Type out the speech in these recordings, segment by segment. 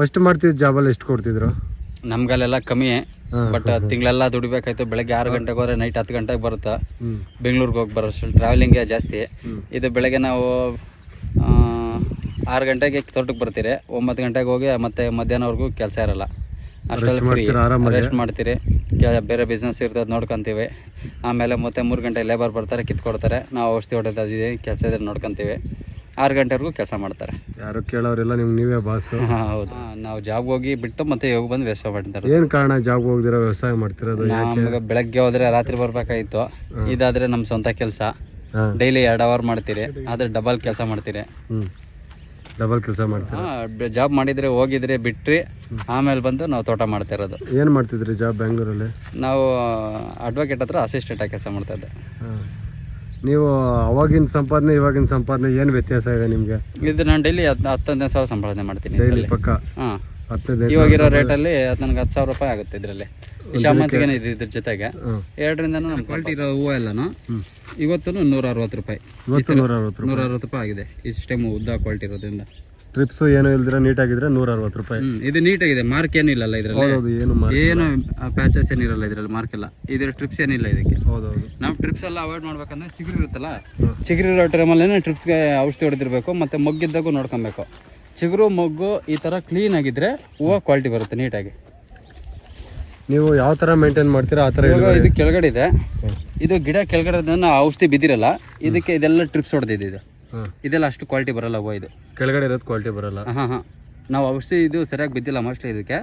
First ಮಾಡ್ತಿದ್ದ ಜಾಬಲ್ಲಿ ಎಷ್ಟು ಕೊಡ್ತಿದ್ರು? ನಮ್ಗಲ್ಲೆಲ್ಲ ಕಮ್ಮಿ. ಬಟ್ ತಿಂಗಳೆಲ್ಲ ದುಡಿಬೇಕಾಯ್ತು. ಬೆಳಗ್ಗೆ ಆರು ಗಂಟೆಗೆ ಹೋದ್ರೆ ನೈಟ್ ಹತ್ತು ಗಂಟೆಗೆ ಬರುತ್ತೆ. ಬೆಂಗಳೂರಿಗೆ ಹೋಗಿ ಬರೋಷ್ಟು ಟ್ರಾವೆಲಿಂಗೇ ಜಾಸ್ತಿ. ಇದು ಬೆಳಗ್ಗೆ ನಾವು ಆರು ಗಂಟೆಗೆ ತೋಟಕ್ಕೆ ಬರ್ತೀರಿ. ಒಂಬತ್ತು ಗಂಟೆಗೆ ಹೋಗಿ ಮತ್ತೆ ಮಧ್ಯಾಹ್ನವರೆಗೂ ಕೆಲಸ ಇರಲ್ಲ. ಅಷ್ಟೆಲ್ಲ ಫ್ರೀ? ರೆಸ್ಟ್ ಮಾಡ್ತೀರಿ ಬೇರೆ ಬಿಸ್ನೆಸ್ ಇರ್ತದೆ ನೋಡ್ಕೊಂತೀವಿ. ಆಮೇಲೆ ಮತ್ತೆ ಮೂರು ಗಂಟೆ ಲೇಬರ್ ಬರ್ತಾರೆ ಕಿತ್ಕೊಡ್ತಾರೆ. ನಾವು ಔಷಧಿ ಹೊಡೆದಿದ್ದೀವಿ ಕೆಲಸ ಇದ್ರೆ ನೋಡ್ಕೊಂತೀವಿ. ಆರು ಗಂಟೆವರೆಗೂ ಕೆಲಸ ಮಾಡ್ತಾರೆ. ಯಾರು ಕೇಳೋರೆಲ್ಲ ನಿಮ್ಗೆ ನೀವೇ ಬಾಸ್ ಹಾ, ಹೌದು. ನಾವು ಜಾಬ್ ಹೋಗಿ ಬಿಟ್ಟು ಮತ್ತೆ ಹೋಗಿ ಬಂದು ವ್ಯವಸಾಯ ಮಾಡ್ತಾರೆ ಏನ್ ಕಾರಣ ಜಾಬ್ ಹೋಗ್ದಿರೋ ವ್ಯವಸಾಯ ಮಾಡ್ತಿರೋದು ನಮಗೆ ಬೆಳಗ್ಗೆ ಹೋದ್ರೆ ರಾತ್ರಿ ಬರ್ಬೇಕಾಗಿತ್ತು ಇದಾದ್ರೆ ನಮ್ಮ ಸ್ವಂತ ಕೆಲಸ. ಡೈಲಿ ಎರಡು ಅವರ್ ಮಾಡ್ತೀರಿ ಆದ್ರೆ ಡಬಲ್ ಕೆಲಸ ಮಾಡ್ತೀರಿ. ಡಬಲ್ ಕೆಲಸ ಮಾಡ್ತೀರಾ? ಜಾಬ್ ಮಾಡಿದ್ರೆ ಹೋಗಿದ್ರೆ ಬಿಟ್ರಿ ಆಮೇಲೆ ಬಂದು ನಾವು ತೋಟ ಮಾಡ್ತಾ ಇರೋದು ಏನ್ ಮಾಡ್ತಿದ್ರಿ ಜಾಬ್ ಬೆಂಗಳೂರಲ್ಲಿ? ನಾವು ಅಡ್ವೊಕೇಟ್ ಹತ್ರ ಅಸಿಸ್ಟೆಂಟ್ ಆಗಿ ಕೆಲಸ ಮಾಡ್ತಾ ಇದ್ದೆ. ನೀವು ಅವಾಗಿನ ಸಂಪಾದನೆ ಇವಾಗಿನ ಸಂಪಾದನೆ ಏನು ವ್ಯತ್ಯಾಸ ಇದೆ ನಿಮಗೆ? ಇದು ನಾನು ಡೈಲಿ ಹತ್ತನೇ ಸಾವಿರ ಸಂಪಾದನೆ ಮಾಡ್ತೀನಿ ಡೈಲಿ ಪಕ್ಕ? ಹಾಂ. ಹತ್ತೈದು ಇವಾಗಿರೋ ರೇಟಲ್ಲಿ ಅದು ನನಗೆ ಹತ್ತು ಸಾವಿರ ರೂಪಾಯಿ ಆಗುತ್ತೆ ಇದರಲ್ಲಿ. ಶಾಮಂತಿಗೆ ಇದೆ ಇದ್ರ ಜೊತೆಗೆ? ಎರಡರಿಂದ ಎರಡರಿಂದನೂ ನಮ್ಮ ಕ್ವಾಲಿಟಿ ಇರೋ ಹೂವು ಎಲ್ಲಾನು ಇವತ್ತು ನೂರ ಅರವತ್ತು ರೂಪಾಯಿ. ಇವತ್ತು ನೂರ ಅರವತ್ತು ರೂಪಾಯಿ. ಆಗಿದೆ ಈ ರೂಪಾಯಿ ಆಗಿದೆ ಇಷ್ಟೇ ಉದ್ದ ಕ್ವಾಲಿಟಿ ಇರೋದ್ರಿಂದ. ಟ್ರಿಪ್ಸು ಏನು ಇಲ್ದಿರ ನೀಟಾಗಿದ್ರೆ ನೂರ ಅರವತ್ತು ರೂಪಾಯಿ ಇದು ನೀಟಾಗಿದೆ ಮಾರ್ಕ್ ಏನಿಲ್ಲಲ್ಲ ಇದರಲ್ಲಿ? ಹೌದೌದು ಏನು ಏನು ಪ್ಯಾಚಸ್ ಏನಿರಲ್ಲ ಇದರಲ್ಲಿ ಮಾರ್ಕ್ ಎಲ್ಲ. ಇದ್ರ ಟ್ರಿಪ್ಸ್ ಏನಿಲ್ಲ ಇದಕ್ಕೆ. ಹೌದೌದು. ನಾವು ಟ್ರಿಪ್ಸ್ ಎಲ್ಲ ಅವಾಯ್ಡ್ ಮಾಡ್ಬೇಕಂದ್ರೆ ಚಿಗುರು ಇರುತ್ತಲ್ಲ? ಚಿಗುರು ಇರೋ ಟೈಮಲ್ಲೇ ಟ್ರಿಪ್ಸ್ಗೆ ಔಷಧಿ ಹೊಡೆದಿರ್ಬೇಕು ಮತ್ತೆ ಮೊಗ್ಗಿದ್ದಾಗೂ ನೋಡ್ಕೊಬೇಕು. ಚಿಗುರು ಮೊಗ್ಗು ಈ ಥರ ಕ್ಲೀನ್ ಆಗಿದ್ರೆ ಹೂವು ಕ್ವಾಲಿಟಿ ಬರುತ್ತೆ ನೀಟಾಗಿ. ನೀವು ಯಾವ ಥರ ಮೇಂಟೈನ್ ಮಾಡ್ತೀರಾ ಆ ಥರ ಇದು ಕೆಳಗಡೆ ಇದೆ. ಇದು ಗಿಡ ಕೆಳಗಡೆ ಔಷಧಿ ಬಿದ್ದಿರಲ್ಲ ಇದಕ್ಕೆ ಇದೆಲ್ಲ ಟ್ರಿಪ್ಸ್ ಹೊಡೆದಿದೆ ಇದು. ಇದೆಲ್ಲ ಅಷ್ಟು ಕ್ವಾಲಿಟಿ ಬರಲ್ಲ ಹೂವು ಇದು. ಕೆಳಗಡೆ ಇರೋದು ಕ್ವಾಲಿಟಿ ಬರಲ್ಲ. ಹಾ ಹಾ. ನಾವು ಔಷಧಿ ಇದು ಸರಿಯಾಗಿ ಬಿದ್ದಿಲ್ಲ ಮೋಸ್ಟ್ಲಿ ಇದಕ್ಕೆ.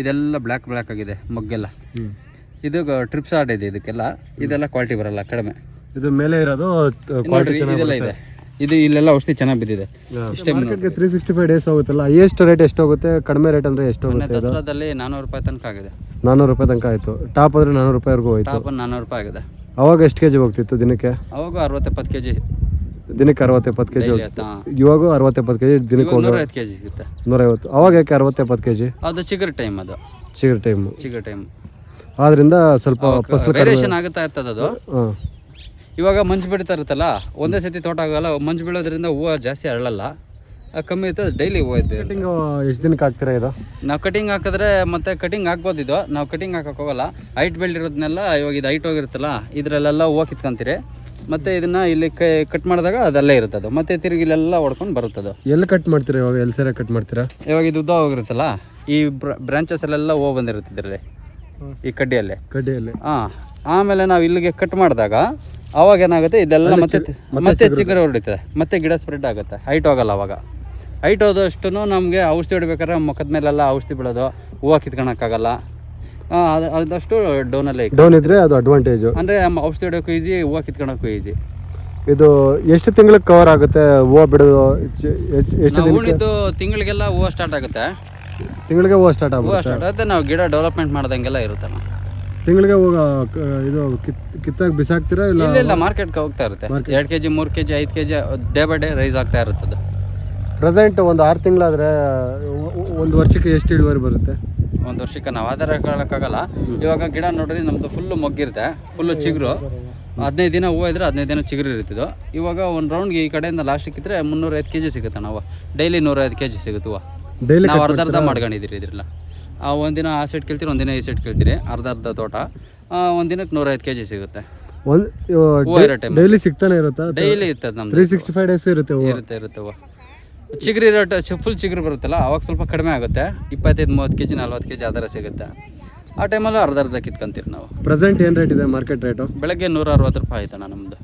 ಇದೆಲ್ಲ ಬ್ಲ್ಯಾಕ್ ಬ್ಲ್ಯಾಕ್ ಆಗಿದೆ ಮೊಗ್ಗೆಲ್ಲ. ಹ್ಮ್ ಇದು ಟ್ರಿಪ್ಸ್ ಸಾರ್ಟ್ ಇದೆ ಇದಕ್ಕೆಲ್ಲ. ಇದೆಲ್ಲ ಕ್ವಾಲಿಟಿ ಬರಲ್ಲ ಕಡಿಮೆ. ಇದು ಮೇಲೆ ಇರೋದು ಇದೆಲ್ಲ ಇದೆ. ಇದು ಇಲ್ಲೆಲ್ಲ ಔಷಧಿ ಚೆನ್ನಾಗಿ ಬಿದ್ದಿದೆ. ಇಷ್ಟೇ ತ್ರೀ ಸಿಕ್ಸ್ಟಿ ಫೈವ್ ಡೇಸ್ ಹೋಗುತ್ತಲ್ಲ ಎಷ್ಟು ರೇಟ್ ಎಷ್ಟು ಹೋಗುತ್ತೆ? ಕಡಿಮೆ ರೇಟ್ ಅಂದರೆ ಎಷ್ಟು ಹೋಗುತ್ತೆ ದಸರಾದಲ್ಲಿ ನಾನ್ನೂರು ರೂಪಾಯಿ ತನಕ ಆಗಿದೆ. ನಾನ್ನೂರು ರೂಪಾಯಿ ತನಕ ಆಯಿತು. ಟಾಪ್ ಅಂದರೆ ನಾನ್ನೂರು ರೂಪಾಯಿವರೆಗೂ ಹೋಯ್ತು. ಟಾಪ್ ನಾನ್ನೂರು ರೂಪಾಯಿ ಆಗಿದೆ. ಅವಾಗ ಎಷ್ಟು ಕೆ ಜಿ ಹೋಗ್ತಿತ್ತು ದಿನಕ್ಕೆ? ಅವಾಗ ಅರವತ್ತೆಪ್ಪತ್ತು ಕೆ ಜಿ ದಿನಕ್ಕೆ ಅರವತ್ತು ಎಪ್ಪತ್ತು ಕೆ ಜಿ ಇವಾಗ ಅರವತ್ತು ಎಪ್ಪತ್ತು ಕೆ ಜಿ ದಿನಕ್ಕೆ ಹೋಗಿ ನೂರೈವತ್ತು ಕೆ ಜಿ ಸಿಗುತ್ತೆ. ನೂರೈವತ್ತು. ಅವಾಗ ಯಾಕೆ ಅರವತ್ತು ಎಪ್ಪತ್ತು ಕೆ ಜಿ ಅದು ಚಿಗರ್ ಟೈಮ್ ಅದು. ಚಿಗರ್ ಟೈಮ್ ಚಿಗರ್ ಟೈಮ್ ಆದ್ರಿಂದ ಸ್ವಲ್ಪ ಫಸಲು ವೇರಿಯೇಷನ್ ಆಗುತ್ತಾ ಇರ್ತದೆ ಅದು. ಇವಾಗ ಮಂಜು ಬಿಡ್ತಾ ಇರುತ್ತಲ್ಲ ಒಂದೇ ಸತಿ ತೋಟ ಆಗಲ್ಲ ಮಂಜು ಬೀಳೋದ್ರಿಂದ ಹೂವು ಜಾಸ್ತಿ ಅರಳಲ್ಲ. ಕಮ್ಮಿ ಇರ್ತದೆ ಡೈಲಿ ಹೂವು ಇದ್ದು ಕಟಿಂಗ್ ಎಷ್ಟು ದಿನಕ್ಕೆ ಹಾಕ್ತೀರಾ ಇದು? ನಾವು ಕಟಿಂಗ್ ಹಾಕಿದ್ರೆ ಮತ್ತೆ ಕಟಿಂಗ್ ಹಾಕ್ಬೋದು ಇದು. ನಾವು ಕಟಿಂಗ್ ಹಾಕೋಕ್ಕೋಗಲ್ಲ ಹೋಗಲ್ಲ. ಹೈಟ್ ಇರೋದನ್ನೆಲ್ಲ ಇವಾಗ ಇದು ಹೈಟ್ ಹೋಗಿರುತ್ತಲ್ಲ ಇದರಲ್ಲೆಲ್ಲ ಹೂವು ಕಿತ್ಕೊಂತೀರಿ. ಮತ್ತೆ ಇದನ್ನ ಇಲ್ಲಿ ಕಟ್ ಮಾಡಿದಾಗ ಅದಲ್ಲೇ ಇರುತ್ತದು. ಮತ್ತೆ ತಿರುಗಿ ಇಲ್ಲೆಲ್ಲ ಹೊಡ್ಕೊಂಡು ಬರುತ್ತದು. ಎಲ್ಲಿ ಕಟ್ ಮಾಡ್ತೀರಾ ಇವಾಗ? ಎಲ್ಲಿ ಸರ ಕಟ್ ಮಾಡ್ತೀರಾ? ಇವಾಗ ಇದು ಉದ್ದ ಹೋಗಿರುತ್ತಲ್ಲ ಈ ಬ್ರಾಂಚಸ್ ಅಲ್ಲೆಲ್ಲ ಹೋಗ್ ಬಂದಿರುತ್ತೆ ಇದರಲ್ಲಿ ಈ ಕಡ್ಡಿಯಲ್ಲಿ. ಕಡ್ಡಿಯಲ್ಲಿ. ಹಾಂ ಆಮೇಲೆ ನಾವು ಇಲ್ಲಿಗೆ ಕಟ್ ಮಾಡಿದಾಗ ಅವಾಗ ಏನಾಗುತ್ತೆ ಇದೆಲ್ಲ ಮತ್ತೆ ಮತ್ತೆ ಚಿಗುರು ಹೊರಡಿತದೆ ಮತ್ತೆ ಗಿಡ ಸ್ಪ್ರೆಡ್ ಆಗುತ್ತೆ. ಹೈಟ್ ಹೋಗಲ್ಲ ಅವಾಗ. ಹೈಟ್ ಹೋದಷ್ಟು ನಮಗೆ ಔಷಧಿ ಹೊಡಿಬೇಕಾದ್ರೆ ಮುಖದ ಮೇಲೆಲ್ಲ ಔಷಧಿ ಬಿಡೋದು ಹೂವು ಕಿತ್ಕೊಳಕ್ಕಾಗಲ್ಲ. ಆದಷ್ಟು ಡೌನಲ್ಲೇ ಡೌನ್ ಇದ್ರೆ ಅದು ಅಡ್ವಾಂಟೇಜು ಅಂದರೆ ಔಷಧಿ ಹೊಡಿಯೋಕ್ಕೂ ಈಸಿ ಹೂವು ಕಿತ್ಕೊಳಕ್ಕೂ ಈಸಿ ಇದು ಎಷ್ಟು ತಿಂಗಳಿಗೆ ಕವರ್ ಆಗುತ್ತೆ ಹೂವು ಬಿಡೋದು? ಎಷ್ಟು ಉಳಿದು ತಿಂಗಳಿಗೆಲ್ಲ ಹೂವು ಸ್ಟಾರ್ಟ್ ಆಗುತ್ತೆ. ತಿಂಗಳಿಗೆ ಹೂವು ಸ್ಟಾರ್ಟ್ ಹೂವು ಸ್ಟಾರ್ಟ್ ಆಗುತ್ತೆ ನಾವು ಗಿಡ ಡೆವಲಪ್ಮೆಂಟ್ ಮಾಡ್ದಂಗೆಲ್ಲ ಇರುತ್ತೆ ತಿಂಗಳಿಗೆ ಹೋಗ ಇದು ಕಿತ್ ಕಿತ್ತಾಗ ಬಿಸಾಕ್ತೀರಾ ಇಲ್ಲ? ಇಲ್ಲ ಮಾರ್ಕೆಟ್ಗೆ ಹೋಗ್ತಾ ಇರುತ್ತೆ. ಎರಡು ಕೆ ಜಿ ಮೂರು ಕೆ ಜಿ ಐದು K G day by day rise ಆಗ್ತಾ ಇರುತ್ತದೆ. ಪ್ರೆಸೆಂಟ್ ಒಂದು ಆರು ತಿಂಗಳಾದರೆ ಒಂದು ವರ್ಷಕ್ಕೆ ಎಷ್ಟು ಇಳುವರಿ ಬರುತ್ತೆ? ಒಂದು ವರ್ಷಕ್ಕೆ ನಾವು ಆಧಾರ ಹೇಳೋಕ್ಕಾಗಲ್ಲ ಇವಾಗ ಗಿಡ ನೋಡ್ರಿ ನಮ್ದು ಫುಲ್ಲು ಮೊಗ್ಗಿರುತ್ತೆ ಫುಲ್ಲು ಚಿಗುರು. ಹದಿನೈದು ದಿನ ಹೂವು ಇದ್ರೆ ಹದಿನೈದು ದಿನ ಚಿಗುರು ಇರ್ತಿದ್ದು ಇವಾಗ ಒಂದು ರೌಂಡ್ಗೆ ಈ ಕಡೆಯಿಂದ ಲಾಸ್ಟಿಗೆ ಇದ್ರೆ ಮುನ್ನೂರೈದು ಕೆ ಜಿ ಸಿಗುತ್ತೆ ನಾವು. ಡೈಲಿ ನೂರೈದು ಕೆ ಜಿ ಸಿಗುತ್ತೆ ಹೂವು. ನಾವು ಅರ್ಧ ಅರ್ಧ ಮಾಡ್ಕೊಂಡಿದ್ದೀರಿ ಇದ್ರಲ್ಲ. ಆ ಒಂದಿನ ಆ ಸೈಡ್ ಕೇಳ್ತೀರಿ ಒಂದಿನ ಈ ಸೈಡ್ ಕೇಳ್ತೀರಿ. ಅರ್ಧ ಅರ್ಧ ತೋಟ. ಒಂದಿನಕ್ಕೆ ನೂರೈದು ಕೆ ಜಿ ಸಿಗುತ್ತೆ. ಒಂದು ಡೈಲಿ ಸಿಗ್ತಾನೆ ಇರುತ್ತೆ? ಡೈಲಿ ಇರ್ತದೆ ನಮ್ದು. ತ್ರೀ ಸಿಕ್ಸ್ಟಿ ಫೈವ್ ಡೇಸ್ ಇರುತ್ತೆ ಇರುತ್ತೆ ಇರುತ್ತೆ ಹೂವು. ಚಿಗುರು ರೇಟ್ ಫುಲ್ ಚಿಗುರು ಬರುತ್ತಲ್ಲ ಅವಾಗ ಸ್ವಲ್ಪ ಕಡಿಮೆ ಆಗುತ್ತೆ. ಇಪ್ಪತ್ತೈದು ಮೂವತ್ತು ಕೆ ಜಿ ನಲ್ವತ್ತು ಕೆ ಜಿ ಆ ಥರ ಸಿಗುತ್ತೆ. ಆ ಟೈಮಲ್ಲೂ ಅರ್ಧ ಅರ್ಧ ಕಿತ್ಕೊಂತೀವಿ ನಾವು. ಪ್ರೆಸೆಂಟ್ ಏನು ರೇಟ್ ಇದೆ ಮಾರ್ಕೆಟ್ ರೇಟು ಬೆಳಗ್ಗೆ ನೂರ ಅರವತ್ತು ರೂಪಾಯಿ ಆಯ್ತಣ್ಣ ನಮ್ಮದು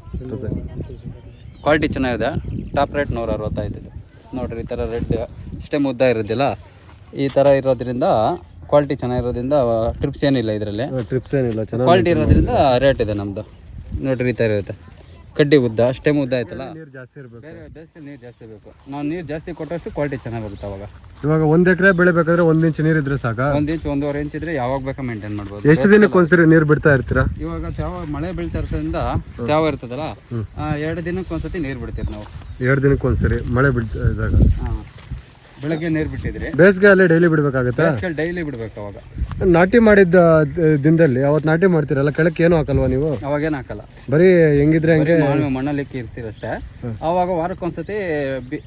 ಕ್ವಾಲಿಟಿ ಚೆನ್ನಾಗಿದೆ. ಟಾಪ್ ರೇಟ್ ನೂರ ಅರವತ್ತು ಆಯ್ತದೆ ನೋಡಿರಿ ಈ ಥರ ರೆಡ್ ಇಷ್ಟೇ ಮುದ್ದ ಇರೋದಿಲ್ಲ ಈ ಥರ ಇರೋದ್ರಿಂದ ಕ್ವಾಲಿಟಿ ಚೆನ್ನಾಗಿರೋದ್ರಿಂದ ಟ್ರಿಪ್ಸ್ ಏನಿಲ್ಲ ಇದರಲ್ಲಿ. ಟ್ರಿಪ್ಸ್ ಏನಿಲ್ಲ ಚೆನ್ನಾಗಿ ಕ್ವಾಲಿಟಿ ಇರೋದ್ರಿಂದ ರೇಟ್ ಇದೆ ನಮ್ಮದು ನೋಡಿರಿ ಈ ಥರ ಇರುತ್ತೆ. ಕಡ್ಡಿ ಉದ್ದ ಅಷ್ಟೇ ಉದ್ದ ಆಯ್ತಲ್ಲ? ನೀರು ಜಾಸ್ತಿ ಇರಬೇಕು. ಬೇರೆ ಬೇಸಿಗೆ ನೀರು ಜಾಸ್ತಿ ಬೇಕು. ನಾವು ನೀರು ಜಾಸ್ತಿ ಕೊಟ್ಟಷ್ಟು ಕ್ವಾಲಿಟಿ ಚೆನ್ನಾಗಿ ಬರುತ್ತೆ ಅವಾಗ. ಇವಾಗ ಒಂದ್ ಎಕರೆ ಬೆಳಿಬೇಕಾದ್ರೆ ಒಂದ್ ಇಂಚ್ ನೀರು ಇದ್ರೆ ಸಾಕ? ಒಂದ್ ಇಂಚ್ ಒಂದೂವರೆ ಇಂಚ್ ಇದ್ರೆ ಯಾವಾಗ ಬೇಕಾ ಮೇಂಟೈನ್ ಮಾಡ್ಬೋದು. ಎಷ್ಟು ದಿನಕ್ಕೆ ಒಂದ್ಸರಿ ನೀರು ಬಿಡ್ತಾ ಇರ್ತೀರಾ? ಇವಾಗ ತ್ಯಾವ ಮಳೆ ಬೀಳ್ತಾ ಇರೋದ್ರಿಂದ ತ್ಯಾವ ಇರ್ತದಲ್ಲ ಎರಡು ದಿನಕ್ಕೆ ಒಂದ್ಸತಿ ನೀರು ಬಿಡ್ತೀವಿ ನಾವು. ಎರಡು ದಿನಕ್ಕೆ ಒಂದ್ಸರಿ ಮಳೆ ಬಿಡ್ತಾ ಇದ್ದಾಗ. ಬೆಳಗ್ಗೆ ನೀರು ಬಿಟ್ಟಿದ್ರಿ. ಬೇಸಿಗೆ ಅಲ್ಲೇ ಡೈಲಿ ಬಿಡಬೇಕಾಗುತ್ತೆ? ಡೈಲಿ ಬಿಡಬೇಕು ಅವಾಗ. ನಾಟಿ ಮಾಡಿದ್ದ ದ- ದಿನದಲ್ಲಿ ಅವತ್ತು ನಾಟಿ ಮಾಡ್ತೀರಲ್ಲ ಕೆಳಕ್ಕೆ ಏನು ಹಾಕಲ್ವಾ ನೀವು? ಅವಾಗೇನು ಹಾಕಲ್ಲ. ಬರೀ ಹೆಂಗಿದ್ರೆ ಹಂಗೆ ಮಣ್ಣಲ್ಲಿ ಇರ್ತೀರಷ್ಟೇ ಅವಾಗ ವಾರಕ್ಕೊಂದ್ಸತಿ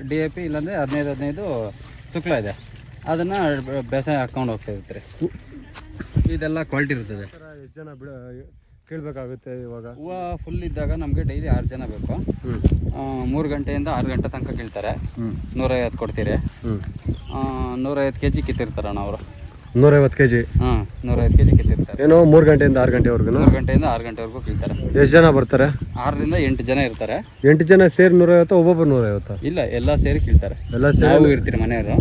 ಡಿ ಎ ಪಿ ಇಲ್ಲಾಂದ್ರೆ ಹದಿನೈದು ಹದಿನೈದು ಶುಕ್ಲ ಇದೆ. ಅದನ್ನ ಬೇಸಾಯ ಹಾಕೊಂಡು ಹೋಗ್ತಾ ಇರ್ತೀರಿ. ಇದೆಲ್ಲ ಕ್ವಾಲಿಟಿ ಇರ್ತದೆ. ಎಷ್ಟು ಜನ ಬಿಡ ಕೇಳಬೇಕಾಗುತ್ತೆ ಇವಾಗ. ಹೂವು ಫುಲ್ ಇದ್ದಾಗ ನಮಗೆ ಡೈಲಿ ಆರು ಜನ ಬೇಕು. ಮೂರು ಗಂಟೆಯಿಂದ ಆರು ಗಂಟೆ ತನಕ ಕೇಳ್ತಾರೆ. ನೂರೈವತ್ತು ಕೊಡ್ತೀರಿ. ನೂರೈವತ್ತು ಕೆ ಜಿ ಕಿತ್ತಿರ್ತಾರಣ್ಣ ಅವರು. ನೂರೈವತ್ತು ಕೆ ಜಿ ಹಾಂ ನೂರೈವತ್ತು ಕೆ ಜಿ ಕಿತ್ತಿರ್ತಾರೆ. ಏನೋ ಮೂರು ಗಂಟೆಯಿಂದ ಆರು ಗಂಟೆವರೆಗೂ ಮೂರು ಗಂಟೆಯಿಂದ ಆರು ಗಂಟೆವರೆಗೂ ಕೀಳ್ತಾರೆ. ಎಷ್ಟು ಜನ ಬರ್ತಾರೆ? ಆರರಿಂದ ಎಂಟು ಜನ ಇರ್ತಾರೆ. ಎಂಟು ಜನ ಸೇರಿ ನೂರೈವತ್ತು ಒಬ್ಬೊಬ್ಬರು ನೂರೈವತ್ತು? ಇಲ್ಲ ಎಲ್ಲ ಸೇರಿ ಕೀಳ್ತಾರೆ. ಎಲ್ಲ ಸೇರಿ? ನಾವು ಇರ್ತೀರಿ ಮನೆಯವರು.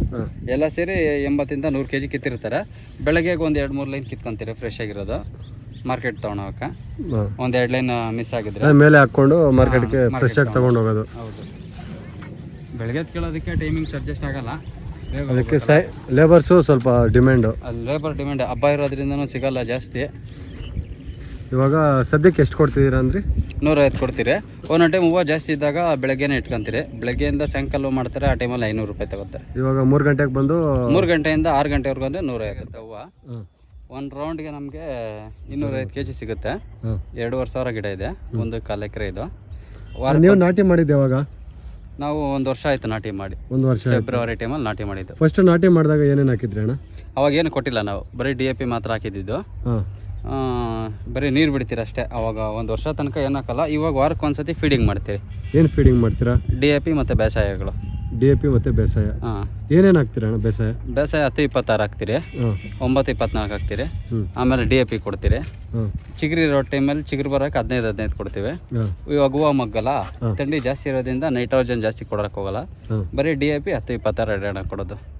ಎಲ್ಲ ಸೇರಿ ಎಂಬತ್ತಿಂದ ನೂರು ಕೆ ಜಿ ಕಿತ್ತಿರ್ತಾರೆ. ಬೆಳಗ್ಗೆ ಒಂದು ಎರಡು ಮೂರು ಲೈನ್ ಕಿತ್ಕೊಂತೀರಿ ಫ್ರೆಶ್ ಆಗಿರೋದು. ಮಾರ್ಕೆಟ್ ತೊಗೊಳೋಕೆ ಹಾಂ. ಒಂದು ಎರಡು ಲೈನ್ ಮಿಸ್ ಆಗಿದ್ರೆ. ಮೇಲೆ ಹಾಕ್ಕೊಂಡು ಮಾರ್ಕೆಟ್ಗೆ ಫ್ರೆಶ್ ಆಗಿ ತಗೊಂಡು ಹೋಗೋದು ಹೌದು. ಬೆಳಗ್ಗೆ ಕೇಳೋದಕ್ಕೆ ಟೈಮಿಂಗ್ಸ್ ಅಡ್ಜಸ್ಟ್ ಆಗಲ್ಲ. ಅದಕ್ಕೆ ಸೈ ಲೇಬರ್ಸು ಸ್ವಲ್ಪ ಡಿಮ್ಯಾಂಡು ಲೇಬರ್ ಡಿಮ್ಯಾಂಡ್ ಹಬ್ಬ ಇರೋದ್ರಿಂದನೂ ಸಿಗಲ್ಲ ಜಾಸ್ತಿ. ಇವಾಗ ಸದ್ಯಕ್ಕೆ ಎಷ್ಟು ಕೊಡ್ತಿದ್ದೀರಾ ಅಂದ್ರೆ? ನೂರೈವತ್ತು ಕೊಡ್ತೀರಿ. ಒಂದೊಂದು ಟೈಮ್ ಹೂವು ಜಾಸ್ತಿ ಇದ್ದಾಗ ಬೆಳಗ್ಗೆನೇ ಇಟ್ಕೊಂತೀರಿ. ಬೆಳಗ್ಗೆಯಿಂದ ಸಾಯಂಕಾಲ ಮಾಡ್ತಾರೆ ಆ ಟೈಮಲ್ಲಿ ಐನೂರು ರೂಪಾಯಿ ತಗೋತಾರೆ. ಇವಾಗ ಮೂರು ಗಂಟೆಗೆ ಬಂದು ಮೂರು ಗಂಟೆಯಿಂದ ಆರು ಗಂಟೆವರೆಗೂ ಅಂದರೆ ನೂರೈವತ್ತು ಹೂವು. ಒಂದು ರೌಂಡ್ಗೆ ನಮಗೆ ಇನ್ನೂರೈದು ಕೆ ಜಿ ಸಿಗುತ್ತೆ ಎರಡೂವರೆ ಸಾವಿರ ಗಿಡ ಇದೆ. ಒಂದು ಕಾಲು ಎಕರೆ ಇದು. ವಾರ ನೀವು ನಾಟಿ ಮಾಡಿದ್ದೆ ಯಾವಾಗ? ನಾವು ಒಂದು ವರ್ಷ ಆಯಿತು ನಾಟಿ ಮಾಡಿ. ಒಂದು ವರ್ಷ ಫೆಬ್ರವರಿ ಟೈಮಲ್ಲಿ ನಾಟಿ ಮಾಡಿದ್ದು. ಫಸ್ಟ್ ನಾಟಿ ಮಾಡಿದಾಗ ಏನೇನು ಹಾಕಿದ್ರಿ ಅಣ್ಣ? ಅವಾಗ ಏನು ಕೊಟ್ಟಿಲ್ಲ ನಾವು. ಬರೀ ಡಿ ಎ ಪಿ ಮಾತ್ರ ಹಾಕಿದ್ದಿದ್ದು ಹಾಂ. ಬರೀ ನೀರು ಬಿಡ್ತೀರಿ ಅಷ್ಟೇ. ಅವಾಗ ಒಂದು ವರ್ಷ ತನಕ ಏನು ಹಾಕಲ್ಲ. ಇವಾಗ ವಾರಕ್ಕೆ ಒಂದ್ಸತಿ ಫೀಡಿಂಗ್ ಮಾಡ್ತೀರಿ ಏನು ಫೀಡಿಂಗ್ ಮಾಡ್ತೀರಾ? ಡಿ ಎ ಪಿ ಮತ್ತು ಬೇಸಾಯಗಳು. ಡಿ ಎ ಪಿ ಮತ್ತು ಬೇಸಾಯ. ಹಾಂ. ಏನೇನು ಹಾಕ್ತೀರಾ ಅಣ್ಣ ಬೇಸಾಯ? ಬೇಸಾಯ ಹತ್ತು ಇಪ್ಪತ್ತಾರು ಹಾಕ್ತೀರಿ. ಹಾಂ. ಒಂಬತ್ತು ಇಪ್ಪತ್ನಾಲ್ಕು ಹಾಕ್ತೀರಿ. ಹ್ಞೂ ಆಮೇಲೆ ಡಿ ಎ ಪಿ ಕೊಡ್ತೀರಿ. ಹಾಂ. ಚಿಗುರಿ ಇರೋ ಟೈಮಲ್ಲಿ ಚಿಗುರು ಬರೋಕೆ ಹದಿನೈದು ಹದಿನೈದು ಕೊಡ್ತೀವಿ. ಹಾಂ. ಇವಾಗ ಹೂವು ಮಗ್ಗಲ್ಲ ಥಂಡಿ ಜಾಸ್ತಿ ಇರೋದ್ರಿಂದ ನೈಟ್ರೋಜನ್ ಜಾಸ್ತಿ ಕೊಡೋಕೆ ಹೋಗಲ್ಲ. ಹಾಂ. ಬರೀ ಡಿ ಎ ಪಿ ಹತ್ತು ಇಪ್ಪತ್ತಾರು ಎರಡು ಕೊಡೋದು.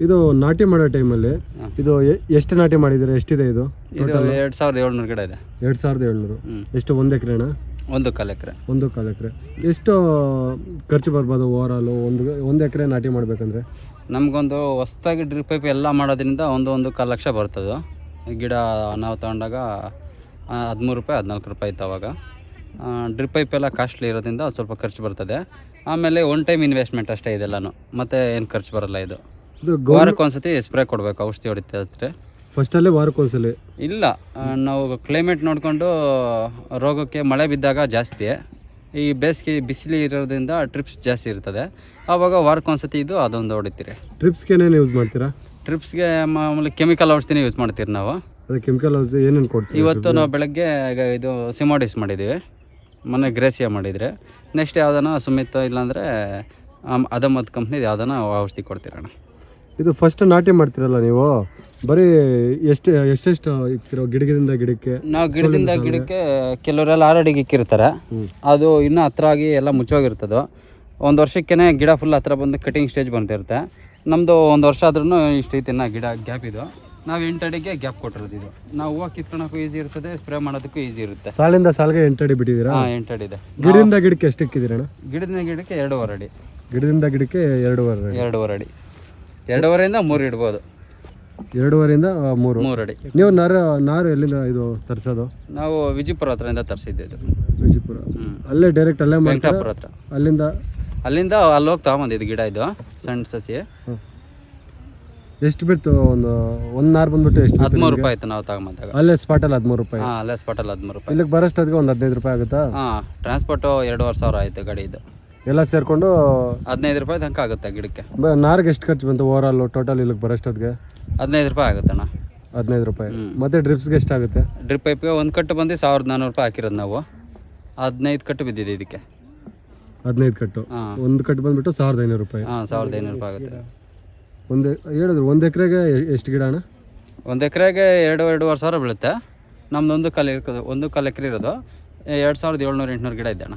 ಇದು ನಾಟಿ ಮಾಡೋ ಟೈಮಲ್ಲಿ. ಇದು ಎ- ಎಷ್ಟು ನಾಟಿ ಮಾಡಿದ್ದೀರಾ? ಎಷ್ಟಿದೆ ಇದು ಇದು ಎರಡು ಸಾವಿರದ ಏಳ್ನೂರು ಗಿಡ ಇದೆ. ಎರಡು ಸಾವಿರದ ಏಳ್ನೂರು. ಎಷ್ಟು ಒಂದು ಎಕರೆ ಅಣ್ಣ ಒಂದು ಕಾಲು ಎಕರೆ. ಒಂದು ಕಾಲು ಎಕರೆ. ಎಷ್ಟು ಖರ್ಚು ಬರ್ಬೋದು ಓವರಾಲು ಒಂದು ಒಂದು ಎಕರೆ ನಾಟಿ ಮಾಡಬೇಕಂದ್ರೆ? ನಮಗೊಂದು ಹೊಸ್ದಾಗಿ ಡ್ರಿಪ್ ಪೈಪ್ ಎಲ್ಲ ಮಾಡೋದ್ರಿಂದ ಒಂದು ಒಂದು ಕಾಲು ಲಕ್ಷ ಬರ್ತದೆ. ಗಿಡ ನಾವು ತಗೊಂಡಾಗ ಹದಿಮೂರು ರೂಪಾಯಿ ಹದಿನಾಲ್ಕು ರೂಪಾಯಿ ಇತ್ತು ಅವಾಗ. ಡ್ರಿಪ್ ಪೈಪ್ ಎಲ್ಲ ಕಾಸ್ಟ್ಲಿ ಇರೋದ್ರಿಂದ ಸ್ವಲ್ಪ ಖರ್ಚು ಬರ್ತದೆ. ಆಮೇಲೆ ಒನ್ ಟೈಮ್ ಇನ್ವೆಸ್ಟ್ಮೆಂಟ್ ಅಷ್ಟೇ ಇದೆಲ್ಲನೂ. ಮತ್ತೆ ಏನು ಖರ್ಚು ಬರಲ್ಲ ಇದು. ವಾರಕ್ಕೆ ಒಂದ್ಸತಿ ಸ್ಪ್ರೇ ಕೊಡಬೇಕು ಔಷಧಿ ಹೊಡಿತಿದ್ರೆ ಫಸ್ಟಲ್ಲೇ ವಾರಕ್ಕೊಂದ್ಸಲಿ. ಇಲ್ಲ ನಾವು ಕ್ಲೈಮೇಟ್ ನೋಡಿಕೊಂಡು ರೋಗಕ್ಕೆ ಮಳೆ ಬಿದ್ದಾಗ ಜಾಸ್ತಿ. ಈ ಬೇಸಿಗೆ ಬಿಸಿಲು ಇರೋದ್ರಿಂದ ಟ್ರಿಪ್ಸ್ ಜಾಸ್ತಿ ಇರ್ತದೆ. ಆವಾಗ ವಾರಕ್ಕೊಂದ್ಸತಿ ಇದು ಅದೊಂದು ಹೊಡಿತೀರಿ. ಟ್ರಿಪ್ಸ್ಗೆ ಏನೇನು ಯೂಸ್ ಮಾಡ್ತೀರಾ? ಟ್ರಿಪ್ಸ್ಗೆ ಮಾಮೂಲಿ ಕೆಮಿಕಲ್ ಔಷಧಿನೇ ಯೂಸ್ ಮಾಡ್ತೀರಿ ನಾವು. ಅದೇ ಕೆಮಿಕಲ್ ಔಷಧಿ ಏನೇನು ಕೊಡ್ತೀವಿ ಇವತ್ತು ನಾವು ಬೆಳಗ್ಗೆ ಈಗ ಇದು ಸಿಮೋಡಿಸ್ ಮಾಡಿದ್ದೀವಿ. ಮೊನ್ನೆ ಗ್ರೇಸಿಯಾ ಮಾಡಿದರೆ. ನೆಕ್ಸ್ಟ್ ಯಾವ್ದಾನ ಸುಮಿತ್ ಇಲ್ಲಾಂದರೆ ಅದಮದ್ ಕಂಪ್ನಿದು ಯಾವ್ದಾನ ಔಷಧಿ ಕೊಡ್ತೀರಣ್ಣ. ಇದು ಫಸ್ಟ್ ನಾಟಿ ಮಾಡ್ತಿರಲ್ಲ ನೀವು? ಬರೀ ಎಷ್ಟು ಎಷ್ಟೆಷ್ಟು ಇಕ್ತಿರೋ ಗಿಡದಿಂದ ಗಿಡಕ್ಕೆ? ನಾವು ಗಿಡದಿಂದ ಗಿಡಕ್ಕೆ ಕೆಲವರೆಲ್ಲ ಆರಡಿಗೆ ಇಕ್ಕಿರ್ತಾರೆ. ಅದು ಇನ್ನೂ ಹತ್ರ ಆಗಿ ಎಲ್ಲ ಮುಚ್ಚೋಗಿರ್ತದೋ. ಒಂದು ವರ್ಷಕ್ಕೇ ಗಿಡ ಫುಲ್ ಹತ್ರ ಬಂದು ಕಟಿಂಗ್ ಸ್ಟೇಜ್ ಬಂದಿರುತ್ತೆ. ನಮ್ಮದು ಒಂದು ವರ್ಷ ಆದ್ರೂ ಇಷ್ಟೈತೆ ಇನ್ನು ಗಿಡ ಗ್ಯಾಪ್ ಇದು. ನಾವು ಎಂಟು ಅಡಿಗೆ ಗ್ಯಾಪ್ ಕೊಟ್ಟಿರೋದು ಇದು. ನಾವು ಹೂವು ಕಿತ್ಕೊಳಕ್ಕೂ ಈಸಿ ಇರ್ತದೆ ಸ್ಪ್ರೇ ಮಾಡೋದಕ್ಕೂ ಈಸಿ ಇರುತ್ತೆ. ಸಾಲಿಂದ ಸಾಲಿಗೆ ಎಂಟಡಿ ಬಿಟ್ಟಿದ್ದೀರಾ? ಹಾಂ ಎಂಟು ಅಡಿ ಇದೆ. ಗಿಡದಿಂದ ಗಿಡಕ್ಕೆ ಎಷ್ಟು ಇಕ್ಕಿದ್ದೀರಣ್ಣ? ಗಿಡದಿಂದ ಗಿಡಕ್ಕೆ ಎರಡೂವರೆ ಅಡಿ. ಗಿಡದಿಂದ ಗಿಡಕ್ಕೆ ಎರಡೂವರೆ ಅಡಿ. ಎರಡೂವರೆ ಅಡಿ. ಎರಡೂವರೆಯಿಂದ ಮೂರು ಇಡ್ಬೋದು. ಎರಡೂವರೆಯಿಂದ ಮೂರು. ಮೂರು ಅಡಿ. ನೀವು ನಾರು ನಾರು ಎಲ್ಲಿಂದ ಇದು ತರಿಸೋದು? ನಾವು ವಿಜಯಪುರ ಹತ್ರದಿಂದ ತರಿಸಿದ್ದೆ ಇದು ವಿಜಯಪುರ ಅಲ್ಲೇ ಡೈರೆಕ್ಟ್ ಅಲ್ಲೇ ಮಾಡ್ತಾರೆ? ವೆಂಕಟಾಪುರ ಹತ್ರ. ಅಲ್ಲಿಂದ? ಅಲ್ಲಿಂದ ಅಲ್ಲಿ ಹೋಗಿ ತಗೊಂಬಂದಿದ್ದು ಗಿಡ ಇದು ಸಣ್ಣ ಸಸಿ. ಎಷ್ಟು ಬಿಡ್ತು ಒಂದು ಒಂದು ನಾರು ಬಂದ್ಬಿಟ್ಟು ಎಷ್ಟು ಬಿಡ್ತು ಹದಿಮೂರು ನಿಮ್ಗೆ? ರೂಪಾಯಿ ಆಯ್ತು ನಾವು ತಗೊಂಬಂದಾಗ ಅಲ್ಲೇ ಸ್ಪಾಟಲ್ಲಿ ಹದಿಮೂರು ರೂಪಾಯಿ. ಹಾಂ ಅಲ್ಲೇ ಸ್ಪಾಟಲ್ಲಿ ಹದಿಮೂರು ರೂಪಾಯಿ. ಇಲ್ಲಿಗೆ ಬರೋಷ್ಟೊತ್ತಿಗೆ ಒಂದು ಹದಿನೈದು ರೂಪಾಯಿ ಆಗುತ್ತಾ? ಹಾಂ ಟ್ರಾನ್ಸ್ಪೋರ್ಟು ಎರಡೂವರೆ ಸಾವಿರ ಆಯಿತು ಗಾಡಿ ಇದು. ಎಲ್ಲ ಸೇರಿಕೊಂಡು ಹದಿನೈದು ರೂಪಾಯಿ ತನಕ ಆಗುತ್ತೆ ಗಿಡಕ್ಕೆ. ನಾರ್ಗೆ ಎಷ್ಟು ಖರ್ಚು ಬಂತು ಓವರಾಲ್ ಟೋಟಲ್ ಇಲ್ಲಿಗೆ ಬರೋಷ್ಟೊತ್ತಿಗೆ ಹದಿನೈದು ರೂಪಾಯಿ ಆಗುತ್ತೆ ಅಣ್ಣ. ಹದಿನೈದು ರೂಪಾಯಿ. ಮತ್ತೆ ಡ್ರಿಪ್ಸ್ಗೆ ಎಷ್ಟಾಗುತ್ತೆ ಡ್ರಿಪ್ ಪೈಪ್ಗೆ ಒಂದು ಕಟ್ಟು ಬಂದು ಸಾವಿರದ ನಾನ್ನೂರು ರೂಪಾಯಿ ಹಾಕಿರೋದು ನಾವು. ಹದಿನೈದು ಕಟ್ಟು ಬಿದ್ದಿದೆ ಇದಕ್ಕೆ. ಹದಿನೈದು ಕಟ್ಟು. ಹಾಂ. ಒಂದು ಕಟ್ಟು ಬಂದ್ಬಿಟ್ಟು ಸಾವಿರದ ಐನೂರು ರೂಪಾಯಿ. ಹಾಂ ಸಾವಿರದ ಐನೂರು ರೂಪಾಯಿ ಆಗುತ್ತೆ. ಒಂದು ಹೇಳಿದ್ರು ಒಂದು ಎಕರೆಗೆ ಎಷ್ಟು ಗಿಡ ಅಣ್ಣ? ಒಂದು ಎಕರೆಗೆ ಎರಡು ಎರಡೂವರೆ ಸಾವಿರ ಬೀಳುತ್ತೆ. ನಮ್ದು ಒಂದು ಕಾಲು ಇರ್ಕೋದು ಒಂದು ಕಾಲು ಎಕರೆ ಇರೋದು. ಎರಡು ಸಾವಿರದ ಏಳ್ನೂರು ಎಂಟುನೂರು ಗಿಡ ಇದೆ ಅಣ್ಣ.